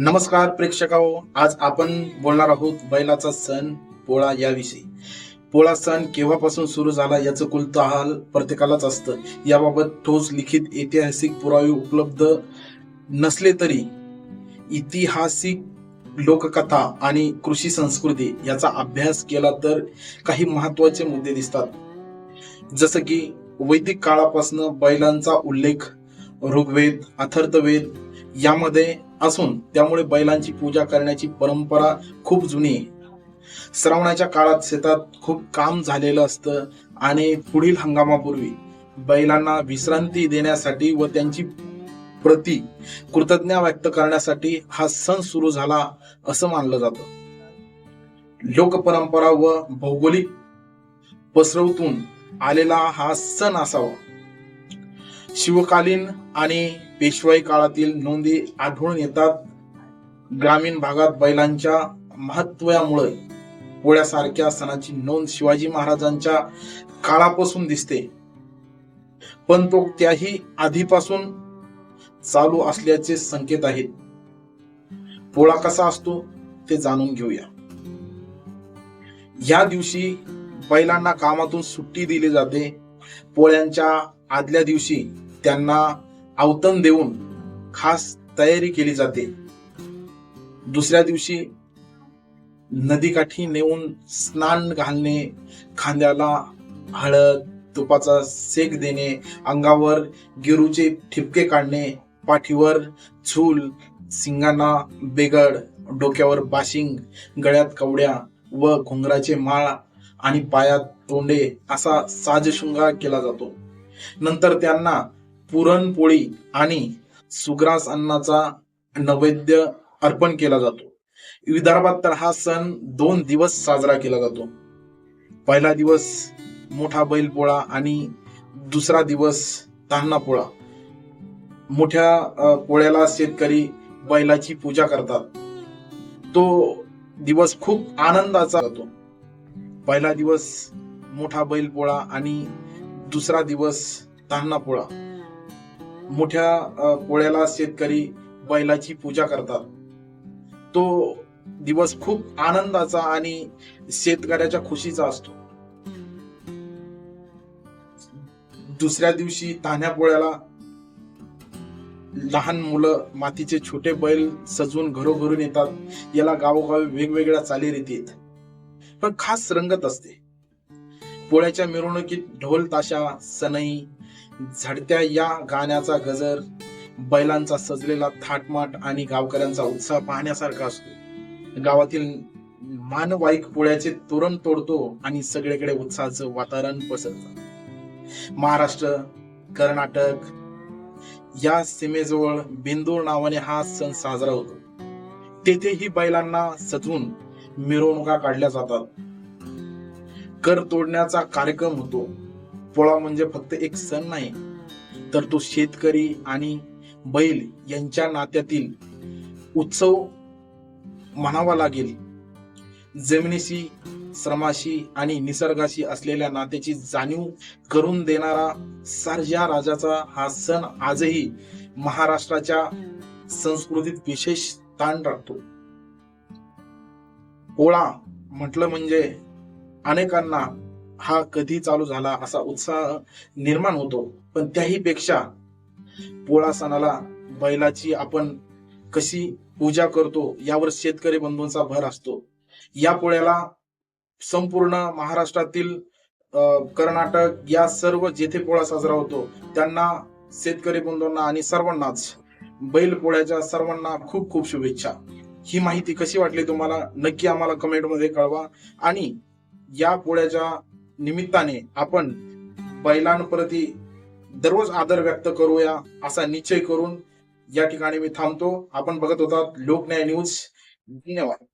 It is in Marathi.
नमस्कार प्रेक्षकाओ आज आपण बोलणार आहोत बैलाचा सण पोळा याविषयी. पोळा सण केव्हापासून सुरू झाला याचं कुलतहाल प्रत्येकालाच असतं. याबाबत ठोस लिखित ऐतिहासिक पुरावे उपलब्ध नसले तरी ऐतिहासिक लोककथा आणि कृषी संस्कृती याचा अभ्यास केला तर काही महत्त्वाचे मुद्दे दिसतात. जसं की वैदिक काळापासून बैलांचा उल्लेख ऋग्वेद अथर्थवेद यामध्ये असून त्यामुळे बैलांची पूजा करण्याची परंपरा खूप जुनी आहे. श्रावणाच्या काळात शेतात खूप काम झालेलं असतं आणि पुढील हंगामापूर्वी बैलांना विश्रांती देण्यासाठी व त्यांची प्रती कृतज्ञ व्यक्त करण्यासाठी हा सण सुरू झाला असं मानलं जातं. लोकपरंपरा व भौगोलिक पसरवतून आलेला हा सण असावा. शिवकालीन आणि पेशवाई काळातील नोंदी आढळून येतात. ग्रामीण भागात बैलांच्या महत्वामुळे पोळ्यासारख्या सणाची नोंद शिवाजी महाराजांच्या काळापासून दिसते. पण तो त्याही आधीपासून चालू असल्याचे संकेत आहेत. पोळा कसा असतो ते जाणून घेऊया. या दिवशी बैलांना कामातून सुट्टी दिली जाते. पोळ्यांच्या आदल्या दिवशी त्यांना अवतन देऊन खास तयारी केली जाते. दुसऱ्या दिवशी नदीकाठी नेऊन स्नान घालणे खांद्याला हळद तुपाचा सेक देणे अंगावर गिरूचे ठिपके काढणे पाठीवर झूल सिंगांना बेगड डोक्यावर बाशिंग गळ्यात कवड्या व घुंगराचे माळ आणि पायात तोंडे असा साजशृंगार केला जातो. नंतर त्यांना पुरणपोळी आणि सुग्रास अन्नाचा नैवेद्य अर्पण केला जातो. विदर्भात तर हा सण दोन दिवस साजरा केला जातो. पहिला दिवस मोठा बैलपोळा आणि दुसरा दिवस तान्हा पोळा मोठ्या पोळ्याला शेतकरी बैलाची पूजा करतात. तो दिवस खूप आनंदाचा होतो पहिला दिवस मोठा बैलपोळा आणि दुसरा दिवस तान्हा पोळा मोठ्या पोळ्याला शेतकरी बैलाची पूजा करतात. तो दिवस खूप आनंदाचा आणि शेतकऱ्याच्या खुशीचा असतो. दुसऱ्या दिवशी तान्ह्या पोळ्याला लहान मुलं मातीचे छोटे बैल सजवून घरोघरून येतात. याला गावोगावी वेगवेगळ्या चालीरीती आहेत पण खास रंगत असते. पोळ्याच्या मिरवणुकीत ढोल ताशा सनई झडत्या या गाण्याचा गजर बैलांचा सजलेला थाटमाट आणि गावकऱ्यांचा उत्साह पाहण्यासारखा असतो. गावातील मानवाईक पोळ्याचे तोरण तोडतो आणि सगळीकडे उत्साहाचं वातावरण पसरतं. महाराष्ट्र कर्नाटक या सीमेजवळ बेंदूर नावाने हा सण साजरा होतो. तेथेही बैलांना सजवून मिरवणुका काढल्या जातात. कर तोडण्याचा कार्यक्रम होतो. पोळा म्हणजे फक्त एक सण नाही तर तो शेतकरी आणि बैल यांच्या नात्यातील उत्सव म्हणावा लागेल. जमिनीशी श्रमाशी आणि निसर्गाशी असलेल्या नात्याची जाणीव करून देणारा सारजा राजाचा हा सण आजही महाराष्ट्राच्या संस्कृतीत विशेष स्थान राखतो. पोळा म्हटलं म्हणजे अनेकांना हा कधी चालू झाला असा उत्साह निर्माण होतो. पण त्याही पेक्षा पोळा सणाला बैलाची आपण कशी पूजा करतो यावर शेतकरी बंधूंचा भर असतो. या पोळ्याला संपूर्ण महाराष्ट्रातील कर्नाटक या सर्व जेथे पोळा साजरा होतो त्यांना शेतकरी बंधूंना आणि सर्वांनाच बैल पोळ्याच्या सर्वांना खूप खूप शुभेच्छा. ही माहिती कशी वाटली तुम्हाला? नक्की आम्हाला कमेंटमध्ये कळवा. आणि या पोळ्याच्या निमित्ताने आपण बैलांप्रती दररोज आदर व्यक्त करूया असा निश्चय करून या ठिकाणी मी थांबतो. आपण बघत होता लोकन्याय न्यूज. धन्यवाद.